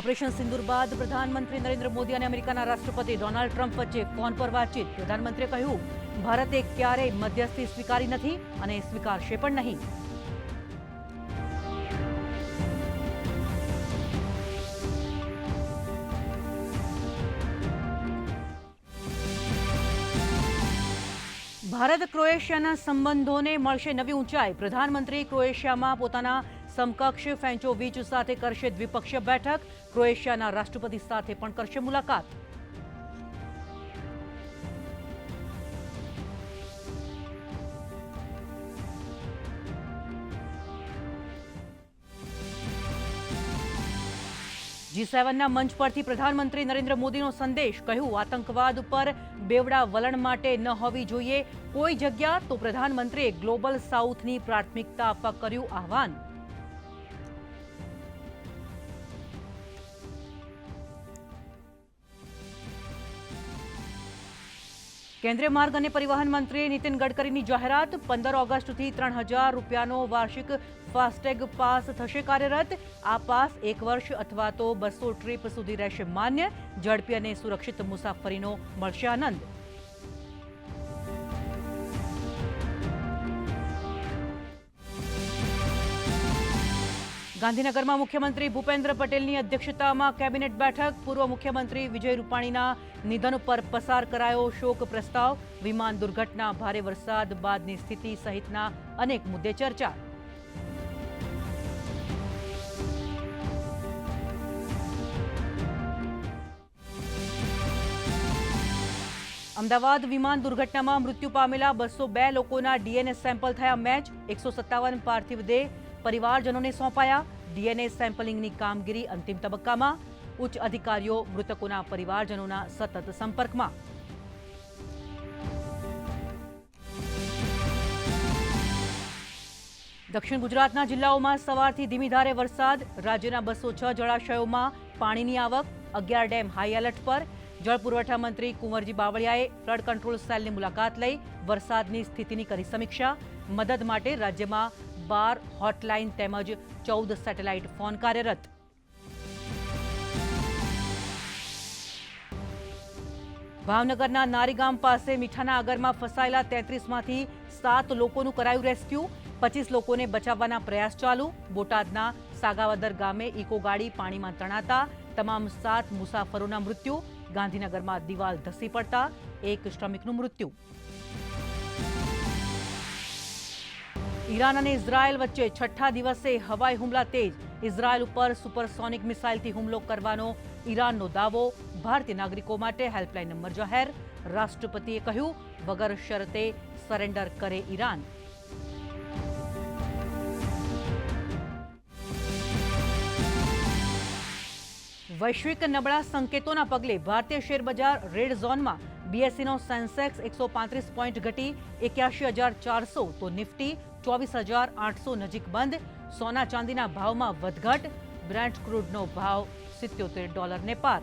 Operation સિંદુર બાદ પ્રધાનમંત્રી નરેન્દ્ર મોદી અને અમેરિકાના રાષ્ટ્રપતિ ડોનાલ્ડ ટ્રમ્પ વચ્ચે ફોન પર વાતચીત. પ્રધાનમંત્રીએ કહ્યું, ભારતે ક્યારેય મધ્યસ્થી સ્વીકારી નથી અને સ્વીકારશે પણ નહીં. ભારત ક્રોએશિયાના સંબંધોને મળશે નવી ઊંચાઈ. પ્રધાનમંત્રી ક્રોએશિયામાં પોતાના સમકક્ષ ફેન્ચોવિચ સાથે કરશે દ્વિપક્ષીય બેઠક. ક્રોએશિયાના રાષ્ટ્રપતિ સાથે પણ કરશે મુલાકાત. જી સેવનના મંચ પરથી પ્રધાનમંત્રી નરેન્દ્ર મોદીનો સંદેશ. કહ્યું, આતંકવાદ પર બેવડા વલણ માટે ન હોવી જોઈએ. કોઈ જગ્યા તો પ્રધાનમંત્રીએ ગ્લોબલ સાઉથની પ્રાથમિકતા આપવા કર્યું આહવાન. કેન્દ્રીય માર્ગ અને પરિવહન મંત્રી નીતિન ગડકરીની જાહેરાત પંદર ઓગસ્ટથી ત્રણ હજાર રૂપિયાનો વાર્ષિક ફાસ્ટેગ પાસ થશે કાર્યરત. આ પાસ એક વર્ષ અથવા તો બસો ટ્રીપ સુધી રહેશે માન્ય. ઝડપી અને સુરક્ષિત મુસાફરીનો મળશે આનંદ. ગાંધીનગરમાં મુખ્યમંત્રી ભૂપેન્દ્ર પટેલની અધ્યક્ષતામાં કેબિનેટ બેઠક. પૂર્વ મુખ્યમંત્રી વિજય રૂપાણીના નિધન પર પસાર કરાયો શોક પ્રસ્તાવ. વિમાન દુર્ઘટના, ભારે વરસાદ, બાદની સ્થિતિ સહિતના અનેક મુદ્દે ચર્ચા. અમદાવાદ વિમાન દુર્ઘટનામાં મૃત્યુ પામેલા બસો બે લોકોના ડીએનએ સેમ્પલ થયા મેચ. એકસો સત્તાવન પાર્થિવ દેહ પરિવારજનોને સોંપાયા. ડીએનએ સેમ્પલિંગની કામગીરી અંતિમ તબક્કામાં. ઉચ્ચ અધિકારીઓ મૃતકોના પરિવારજનોના સતત સંપર્કમાં. દક્ષિણ ગુજરાતના જિલ્લાઓમાં સવારથી ધીમી ધારે વરસાદ. રાજ્યના બસો છ જળાશયોમાં પાણીની આવક. અગિયાર ડેમ હાઈ એલર્ટ પર. જળ પુરવઠા મંત્રી કુંવરજી બાવળિયાએ ફ્લડ કંટ્રોલ સેલની મુલાકાત લઈ વરસાદની સ્થિતિની કરી સમીક્ષા. મદદ માટે રાજ્યમાં બાર હોટલાઇન તેમજ ચૌદ સેટેલાઇટ ફોન કાર્યરત. ભાવનગરના નારીગામ પાસે મીઠાના આગરમાં ફસાયેલા તેત્રીસમાંથી સાત લોકોનું કરાયું રેસ્ક્યુ. પચીસ લોકોને બચાવવાના પ્રયાસ ચાલુ. બોટાદના સાગાવદર ગામે ઇકો ગાડી પાણીમાં તણાતા તમામ સાત મુસાફરોના મૃત્યુ. ગાંધીનગરમાં દિવાલ ધસી પડતા એક શ્રમિકનું મૃત્યુ. ઈરાન અને ઇઝરાયલ વચ્ચે છઠ્ઠા દિવસે હવાઈ હુમલા તેજ. ઇઝરાયલ ઉપર સુપરસોનિક મિસાઇલથી હુમલો કરવાનો ઈરાનનો દાવો. ભારતીય નાગરિકો માટે હેલ્પલાઇન નંબર જાહેર. રાષ્ટ્રપતિએ કહ્યું, વગર શરતે સરેન્ડર કરે ઈરાન. વૈશ્વિક નબળા સંકેતોના પગલે ભારતીય શેરબજાર રેડ ઝોનમાં બીએસસીનો સેન્સેક્સ એકસો પાંત્રીસ પોઈન્ટ ઘટી એક્યાસી હજાર ચારસો તો નિફ્ટી ચોવીસ હજાર આઠસો નજીક બંધ. સોના ચાંદીના ભાવમાં વધઘટ. બ્રેન્ટ ક્રૂડનો ભાવ સિત્યોતેર ડોલરને પાર.